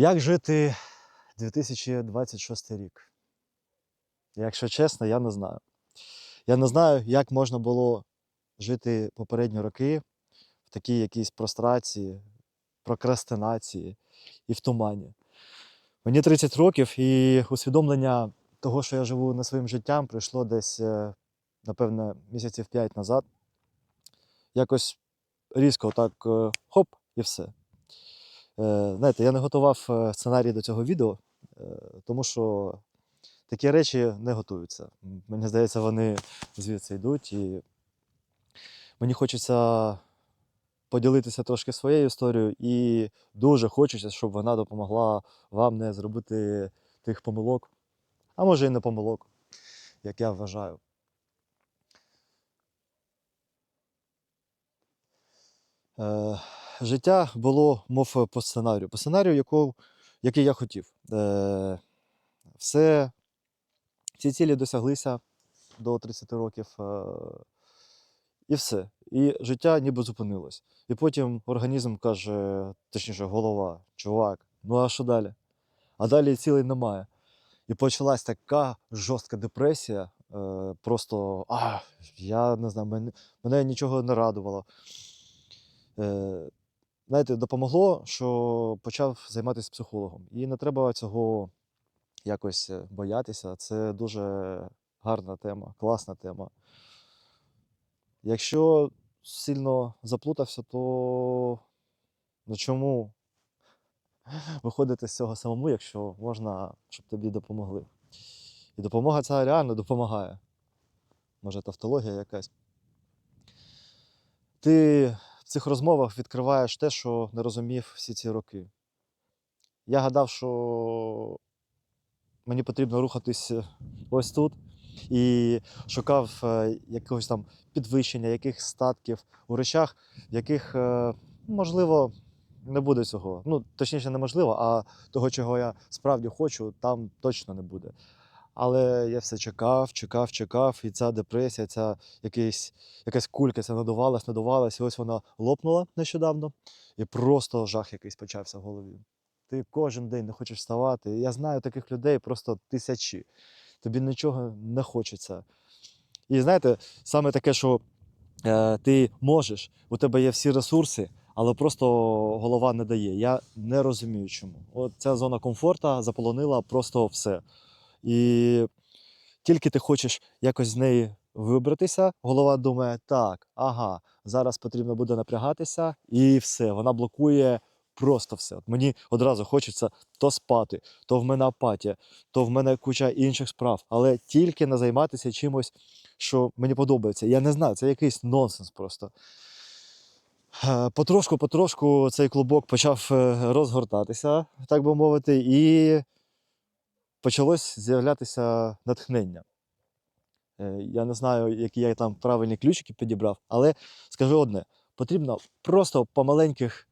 Як жити 2026 рік? Якщо чесно, я не знаю. Я не знаю, як можна було жити попередні роки в такій якійсь прострації, прокрастинації і в тумані. Мені 30 років, і усвідомлення того, що я живу не своїм життям, прийшло десь, е, напевне, місяців 5 назад. Якось різко так е, хоп, і все. Е, Знаєте, я не готував е, сценарій до цього відео, е, тому що такі речі не готуються. Мені здається, вони звідси йдуть, і мені хочеться поділитися трошки своєю історією, і дуже хочеться, щоб вона допомогла вам не зробити тих помилок, а може і не помилок, як я вважаю. Е, життя було, мов по сценарію. По сценарію, якого, який я хотів. Е, все, всі цілі досяглися до 30 років. Е, і все. І життя ніби зупинилось. І потім організм каже, точніше, голова, чувак, ну а що далі? А далі цілей немає. І почалась така жорстка депресія. Е, просто а, я не знаю, мене, мене нічого не радувало. Е, знаєте, допомогло, що почав займатися психологом. І не треба цього якось е, боятися. Це дуже гарна тема, класна тема. Якщо сильно заплутався, то ну чому виходити з цього самому, якщо можна, щоб тобі допомогли? І допомога ця реально допомагає. Може, тавтологія якась. Ти цих розмовах відкриваєш те, що не розумів всі ці роки. Я гадав, що мені потрібно рухатись е, ось тут і шукав е, якогось там підвищення, якихось статків у речах, в яких, е, можливо, не буде цього. Ну, точніше, неможливо, а того, чого я справді хочу, там точно не буде. Але я все чекав, чекав, чекав, і ця депресія, ця якийсь, якась кулька, ця надувалась, надувалась, і ось вона лопнула нещодавно, і просто жах якийсь почався в голові. Ти кожен день не хочеш вставати. Я знаю таких людей просто тисячі. Тобі нічого не хочеться. І знаєте, саме таке, що е, ти можеш, у тебе є всі ресурси, але просто голова не дає. Я не розумію, чому. От ця зона комфорту заполонила просто все. І тільки ти хочеш якось з неї вибратися, голова думає, так, ага, зараз потрібно буде напрягатися, і все, вона блокує просто все. От мені одразу хочеться то спати, то в мене апатія, то в мене куча інших справ, але тільки не займатися чимось, що мені подобається. Я не знаю, це якийсь нонсенс просто. Е, Потрошку, потрошку цей клубок почав е, розгортатися, так би мовити, і почалось з'являтися натхнення. Е, Я не знаю, які я там правильні ключики підібрав, але скажу одне: потрібно просто по маленьких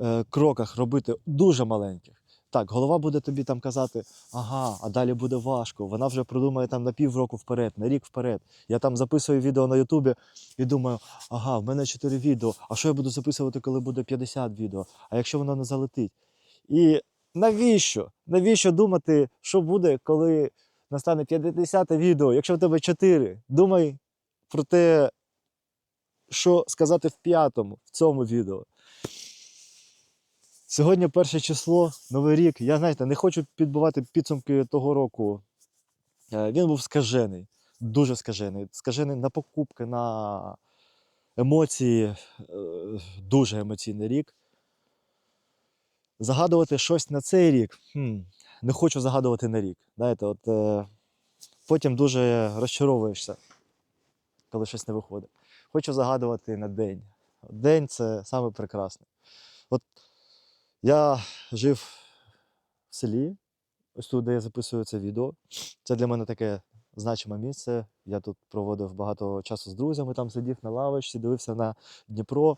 е, кроках робити, дуже маленьких. Так, голова буде тобі там казати, ага, а далі буде важко. Вона вже продумає там на півроку вперед, на рік вперед. Я там записую відео на Ютубі і думаю, ага, в мене 4 відео. А що я буду записувати, коли буде 50 відео? А якщо воно не залетить? І навіщо? Навіщо думати, що буде, коли настане 50 відео, якщо в тебе 4? Думай про те, що сказати в п'ятому, в цьому відео. Сьогодні перше число, новий рік. Я знаєте, не хочу підбивати підсумки того року. Е, Він був скажений, дуже скажений. Скажений на покупки, на емоції. Е, Дуже емоційний рік. Загадувати щось на цей рік. Хм, не хочу загадувати на рік. Знаєте, от, е, потім дуже розчаровуєшся, коли щось не виходить. Хочу загадувати на день. День це саме прекрасне. От я жив в селі, ось тут, де я записую це відео. Це для мене таке значиме місце. Я тут проводив багато часу з друзями, там сидів на лавочці, дивився на Дніпро.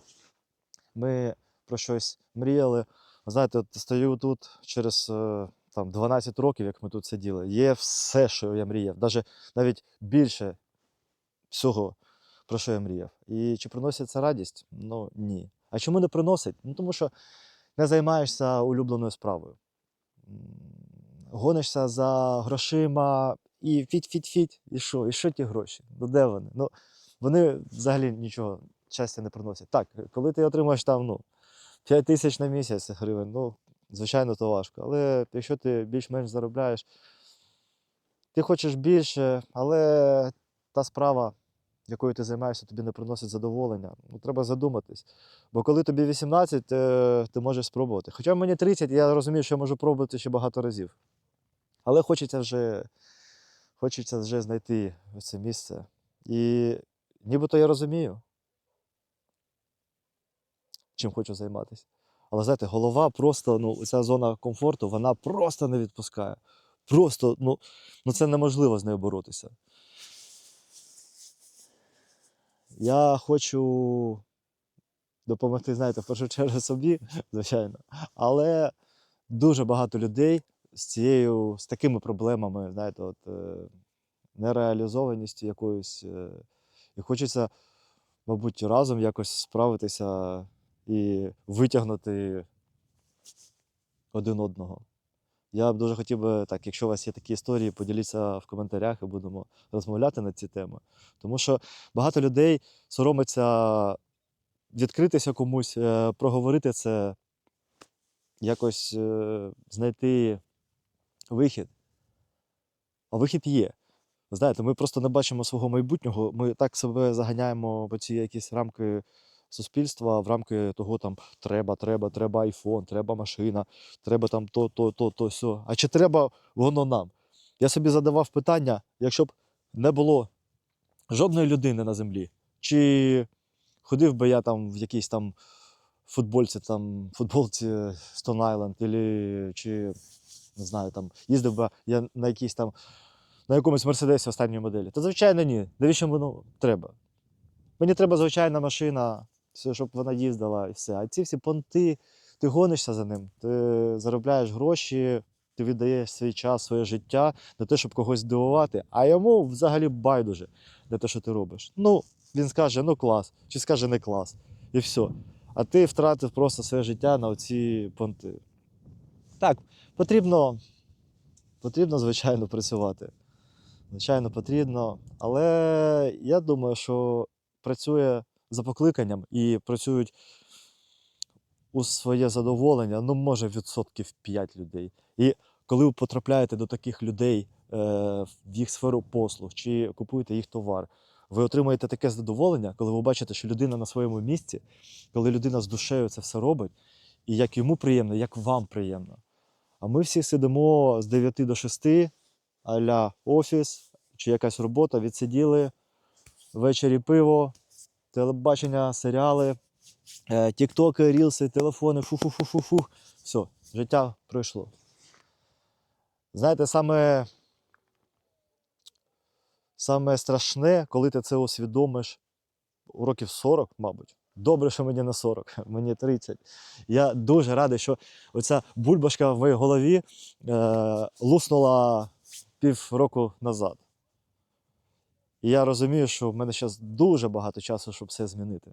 Ми про щось мріяли. Знаєте, от стою тут через е, там, 12 років, як ми тут сиділи. Є все, що я мріяв, навіть, навіть більше всього, про що я мріяв. І чи приносить це радість? Ну ні. А чому не приносить? Ну тому що не займаєшся улюбленою справою. гонишся за грошима і фіть-фіть-фіть. І що? І що ті гроші? Ну де вони? Ну, вони взагалі нічого щастя не приносять. Так, коли ти отримаєш там ну, 5 тисяч на місяць гривень, ну, звичайно, то важко. Але якщо ти більш-менш заробляєш, ти хочеш більше, але та справа, якою ти займаєшся, тобі не приносить задоволення. Ну, треба задуматись. Бо коли тобі 18, е, ти можеш спробувати. Хоча мені 30, я розумію, що я можу пробувати ще багато разів. Але хочеться вже, хочеться вже знайти це місце. І нібито я розумію, чим хочу займатися. Але знаєте, голова просто, ну, ця зона комфорту, вона просто не відпускає. Просто, ну, ну це неможливо з нею боротися. Я хочу допомогти, знаєте, в першу чергу собі, звичайно, але дуже багато людей з цією, з такими проблемами, знаєте, от, е, нереалізованістю якоюсь. Е, і хочеться, мабуть, разом якось справитися і витягнути один одного. Я б дуже хотів би, так, якщо у вас є такі історії, поділіться в коментарях і будемо розмовляти на ці теми. Тому що багато людей соромиться відкритися комусь, е, проговорити це, якось е, знайти вихід. А вихід є. Знаєте, ми просто не бачимо свого майбутнього. Ми так себе заганяємо в ці якісь рамки суспільства, в рамки того там треба, треба, треба айфон, треба машина, треба там то, то, то, то, сьо. А чи треба воно нам? Я собі задавав питання, якщо б не було жодної людини на землі, чи ходив би я там в якійсь там футбольці, там, футболці Stone Island, ілі, чи не знаю, там їздив би я на якійсь там на якомусь мерседесі останньої моделі. Та звичайно ні. Навіщо воно треба? Мені треба звичайна машина, все, щоб вона їздила і все. А ці всі понти, ти гонишся за ним, ти заробляєш гроші, ти віддаєш свій час, своє життя на те, щоб когось здивувати, а йому взагалі байдуже на те, що ти робиш. Ну, він скаже, ну клас, чи скаже не клас, і все. А ти втратив просто своє життя на оці понти. Так, потрібно, потрібно, звичайно, працювати. Звичайно, потрібно. Але я думаю, що працює за покликанням і працюють у своє задоволення, ну, може, відсотків 5 людей. І коли ви потрапляєте до таких людей е, в їх сферу послуг чи купуєте їх товар, ви отримуєте таке задоволення, коли ви бачите, що людина на своєму місці, коли людина з душею це все робить, і як йому приємно, як вам приємно. А ми всі сидимо з 9 до 6, а-ля офіс чи якась робота, відсиділи ввечері пиво, телебачення, серіали, е, тіктоки, рілси, телефони, фу-фу-фу-фу-фу. Все, життя пройшло. Знаєте, саме, саме страшне, коли ти це усвідомиш у років 40, мабуть. Добре, що мені не 40, мені 30. Я дуже радий, що оця бульбашка в моїй голові е, луснула пів року назад. І я розумію, що в мене зараз дуже багато часу, щоб все змінити.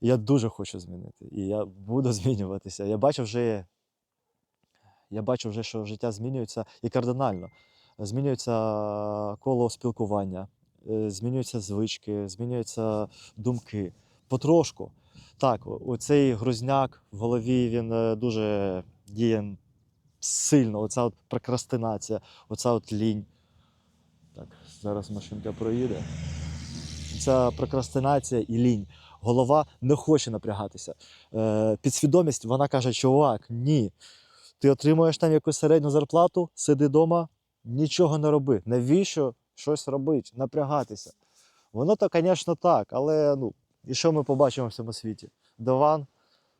І я дуже хочу змінити. І я буду змінюватися. Я бачу вже, я бачу вже, що життя змінюється і кардинально. Змінюється коло спілкування, е, змінюються звички, змінюються думки. Потрошку. Так, оцей грузняк в голові він е, дуже діє сильно. Оця от прокрастинація, оця от лінь. Зараз машинка проїде. Ця прокрастинація і лінь. Голова не хоче напрягатися. Е, підсвідомість вона каже: чувак, ні. Ти отримуєш там якусь середню зарплату, сиди вдома, нічого не роби. Навіщо щось робити, напрягатися? Воно то, звісно, так, але ну, і що ми побачимо в цьому світі? Диван,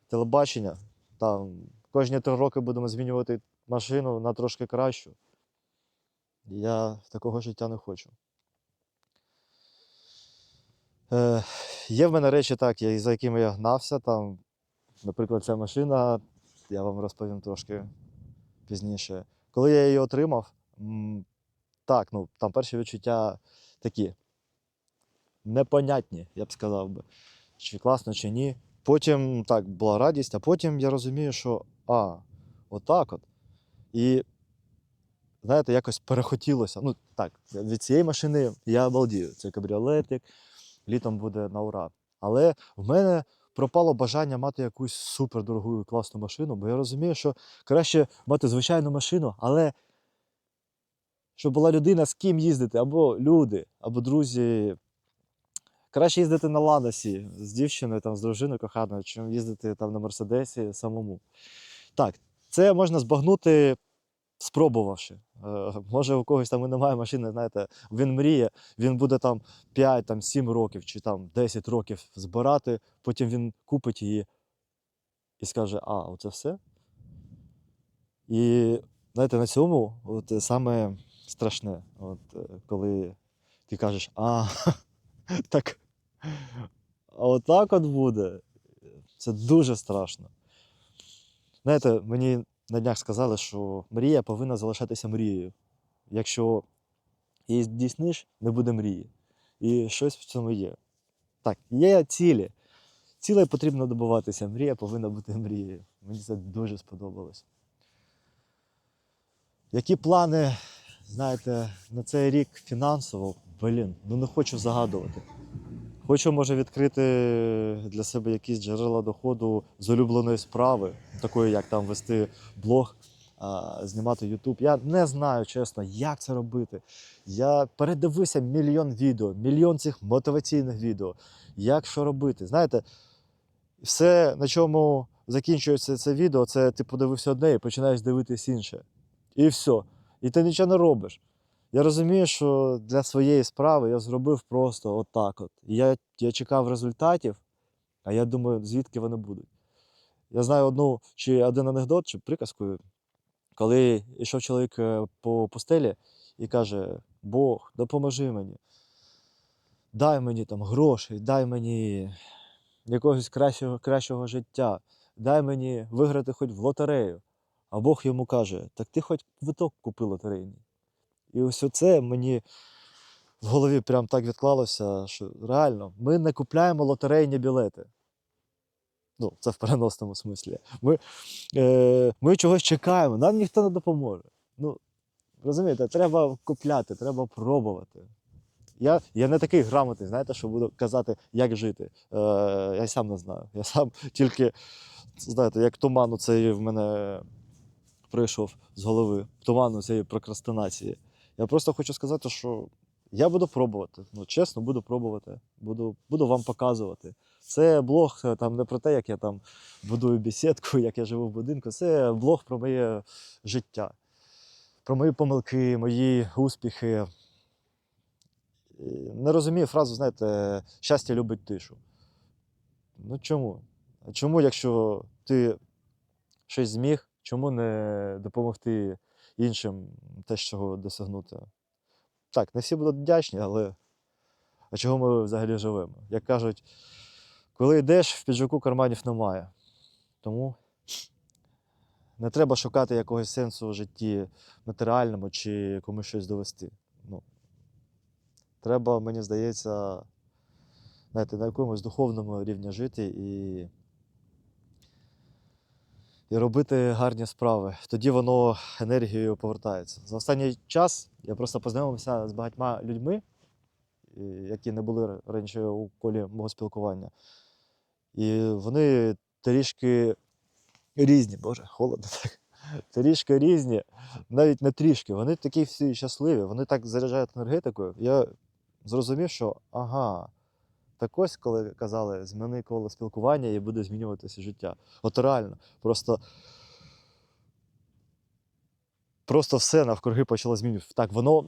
телебачення. Там кожні три роки будемо змінювати машину на трошки кращу. Я такого життя не хочу. Е, є в мене речі, так, за якими я гнався. Там, наприклад, ця машина, я вам розповім трошки пізніше. Коли я її отримав, так, ну, там перші відчуття такі непонятні, я б сказав би, чи класно, чи ні. Потім так, була радість, а потім я розумію, що а, отак от. І, знаєте, якось перехотілося. Ну, так, від цієї машини я обалдію. Це кабріолетик, літом буде на ура. Але в мене пропало бажання мати якусь супердорогу класну машину, бо я розумію, що краще мати звичайну машину, але щоб була людина, з ким їздити, або люди, або друзі. Краще їздити на Ладосі з дівчиною, там, з дружиною коханою, чим їздити там на Мерседесі самому. Так, це можна збагнути, спробувавши. Е, може, у когось там і немає машини, знаєте, він мріє, він буде там 5, там, 7 років чи там 10 років збирати, потім він купить її і скаже: А, оце все. І знаєте, на цьому от, саме страшне, от, е, коли ти кажеш, а, так, а отак от буде. Це дуже страшно. Знаєте, мені на днях сказали, що мрія повинна залишатися мрією. Якщо її здійсниш, не буде мрії. І щось в цьому є. Так, є цілі. Цілей потрібно добуватися. Мрія повинна бути мрією. Мені це дуже сподобалось. Які плани, знаєте, на цей рік фінансово? Блін, ну не хочу загадувати. Хочу, може, відкрити для себе якісь джерела доходу з улюбленої справи, такої, як там вести блог, знімати YouTube. Я не знаю, чесно, як це робити. Я передивився мільйон відео, мільйон цих мотиваційних відео. Як що робити? Знаєте, все, на чому закінчується це відео, це ти подивився одне і починаєш дивитись інше. І все. І ти нічого не робиш. Я розумію, що для своєї справи я зробив просто отак. От. І я, я чекав результатів, а я думаю, звідки вони будуть. Я знаю одну чи один анекдот, чи приказку, коли йшов чоловік е, по пустелі і каже: Бог, допоможи мені. Дай мені там грошей, дай мені якогось кращого, кращого життя, дай мені виграти хоч в лотерею. А Бог йому каже: так ти хоч квиток купи лотерейний. І ось оце мені в голові прям так відклалося, що реально, ми не купляємо лотерейні білети. Ну, це в переносному смислі. Ми, е, ми чогось чекаємо, нам ніхто не допоможе. Ну, розумієте, треба купляти, треба пробувати. Я, я не такий грамотний, знаєте, що буду казати, як жити. Е, я сам не знаю. Я сам тільки, знаєте, як туман цей в мене прийшов з голови, туману цієї прокрастинації. Я просто хочу сказати, що я буду пробувати. Ну, чесно, буду пробувати. Буду, буду вам показувати. Це блог е, там не про те, як я там будую бесідку, як я живу в будинку. Це блог про моє життя, про мої помилки, мої успіхи. Не розумію фразу, знаєте, щастя любить тишу. Ну чому? Чому, якщо ти щось зміг, чому не допомогти іншим те, чого досягнути? Так, не всі будуть вдячні, але а чого ми взагалі живемо? Як кажуть, коли йдеш, в піджаку карманів немає. Тому не треба шукати якогось сенсу в житті матеріальному чи комусь щось довести. Ну, треба, мені здається, знаєте, на якомусь духовному рівні жити і, і робити гарні справи. Тоді воно енергією повертається. За останній час я просто познайомився з багатьма людьми, які не були раніше у колі мого спілкування. І вони трішки різні, боже, холодно так. Трішки різні, навіть не трішки. Вони такі всі щасливі, вони так заряджають енергетикою. Я зрозумів, що ага, так ось, коли казали, зміни коло спілкування і буде змінюватися життя. От реально, просто. Просто все навкруги почало змінюватися. Так, воно,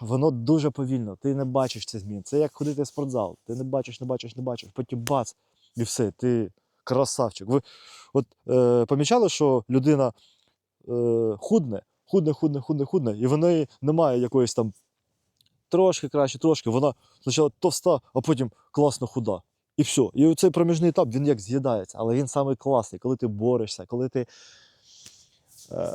воно дуже повільно. Ти не бачиш цих змін. Це як ходити в спортзал. Ти не бачиш, не бачиш, не бачиш. Потім бац, і все, ти красавчик. Ви от е, помічали, що людина е, худне, худне, худне, худне, худне, і в неї немає якоїсь там трошки краще, трошки. Вона спочатку товста, а потім класно худа. І все. І цей проміжний етап він як з'їдається, але він самий класний, коли ти борешся, коли ти. е,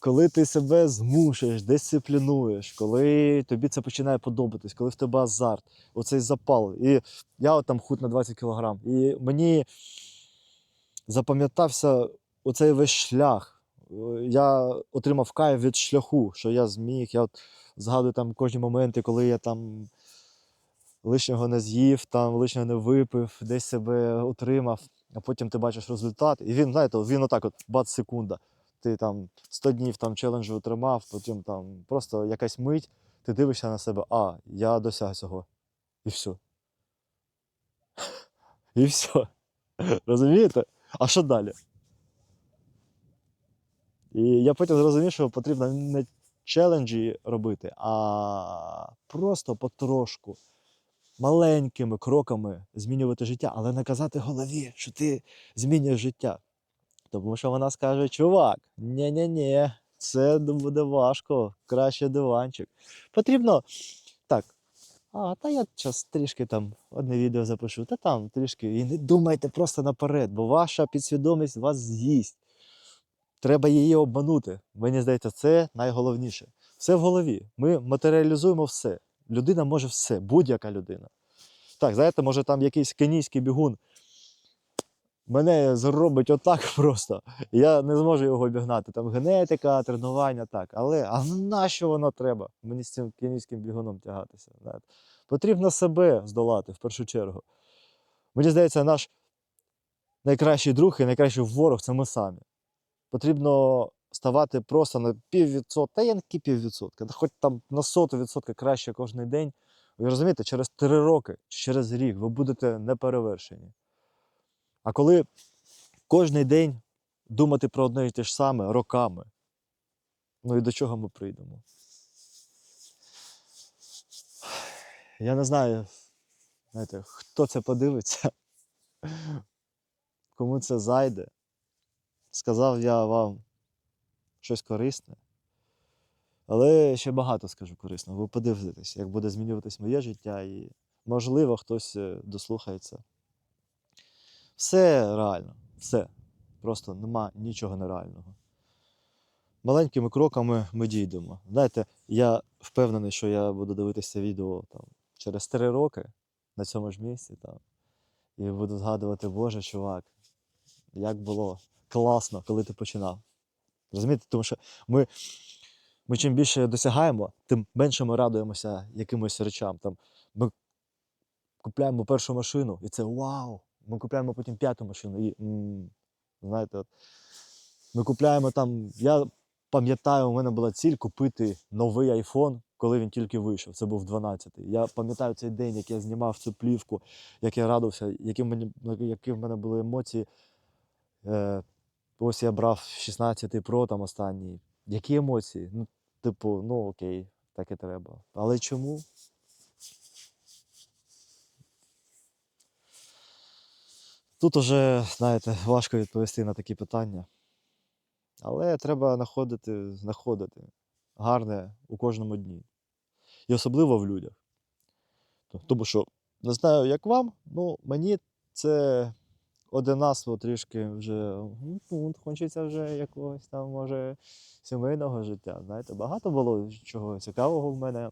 Коли ти себе змушуєш, дисциплінуєш, коли тобі це починає подобатись, коли в тебе азарт, оцей запал. І я от там худ на 20 кілограм. І мені запам'ятався оцей весь шлях, я отримав кайф від шляху, що я зміг. Я от згадую там кожні моменти, коли я там лишнього не з'їв, там лишнього не випив, десь себе утримав, а потім ти бачиш результат. І він, знаєте, він отак, от бац секунда. Ти там 100 днів там челенджу отримав, потім там просто якась мить, ти дивишся на себе, а, я досяг цього. І все. І все. Розумієте? А що далі? І я потім зрозумів, що потрібно не челенджі робити, а просто потрошку, маленькими кроками змінювати життя, але не казати голові, що ти змінюєш життя. Тому що вона скаже: чувак, ні-ні-ні, це буде важко, краще диванчик. Потрібно так. А, та я зараз трішки там одне відео запишу, та там трішки. І не думайте просто наперед, бо ваша підсвідомість вас з'їсть. Треба її обманути. Мені здається, це найголовніше. Все в голові. Ми матеріалізуємо все. Людина може все, будь-яка людина. Так, знаєте, може там якийсь кенійський бігун мене зробить отак просто. Я не зможу його обігнати. Там генетика, тренування, так. Але а нащо воно треба? Мені з цим кенійським бігуном тягатися. Знаєте? Потрібно себе здолати в першу чергу. Мені здається, наш найкращий друг і найкращий ворог це ми самі. Потрібно ставати просто на піввідсотка, та я не піввідсотка, хоч там на соту відсотка краще кожен день. Ви розумієте, через три роки, через рік ви будете неперевершені. А коли кожен день думати про одне і те ж саме роками, ну і до чого ми прийдемо? Я не знаю, знаєте, хто це подивиться, кому це зайде. Сказав я вам щось корисне. Але ще багато скажу корисного. Ви подивитесь, як буде змінюватись моє життя, і, можливо, хтось е, дослухається. Все реально, все. Просто нема нічого нереального. Маленькими кроками ми дійдемо. Знаєте, я впевнений, що я буду дивитися відео там, через три роки на цьому ж місці. Там, і буду згадувати, Боже, чувак, як було класно, коли ти починав. Розумієте? Тому що ми, ми чим більше досягаємо, тим менше ми радуємося якимось речам. Там, ми купляємо першу машину, і це вау! Ми купляємо потім п'яту машину. І, м, знаєте, от, ми купляємо там. Я пам'ятаю, у мене була ціль купити новий iPhone, коли він тільки вийшов. Це був 12-й. Я пам'ятаю цей день, як я знімав цю плівку, як я радувався, які в мене, які в мене були емоції. Е, ось я брав 16-й Pro там останній. Які емоції? Ну, типу, ну окей, так і треба. Але чому? Тут уже, знаєте, важко відповісти на такі питання. Але треба знаходити, знаходити гарне у кожному дні. І особливо в людях. Тому що, не знаю, як вам, ну мені це одинаство трішки вже ну, хочеться вже якогось там, може, сімейного життя. Знаєте, багато було чого цікавого в мене.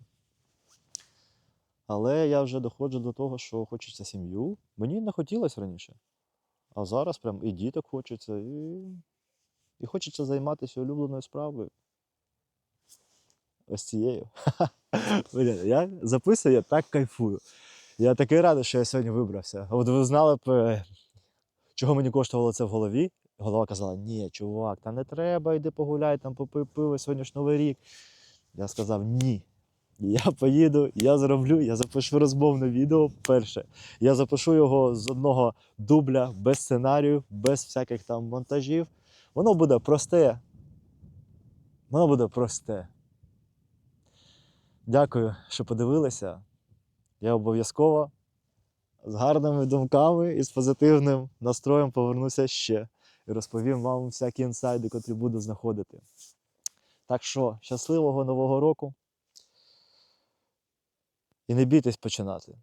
Але я вже доходжу до того, що хочеться сім'ю. Мені не хотілося раніше. А зараз прям і діток хочеться, і, і хочеться займатися улюбленою справою. Ось цією. Я записую, я так кайфую. Я такий радий, що я сьогодні вибрався. От ви знали б, е, чого мені коштувало це в голові. Голова казала: ні, чувак, та не треба, йди погуляй, там попий пиво, сьогодні ж новий рік. Я сказав ні. Я поїду, я зроблю, я запишу розмовне відео перше. Я запишу його з одного дубля, без сценарію, без всяких там монтажів. Воно буде просте. Воно буде просте. Дякую, що подивилися. Я обов'язково з гарними думками і з позитивним настроєм повернуся ще і розповім вам всякі інсайди, котрі буду знаходити. Так що, щасливого нового року! І не бійтесь починати.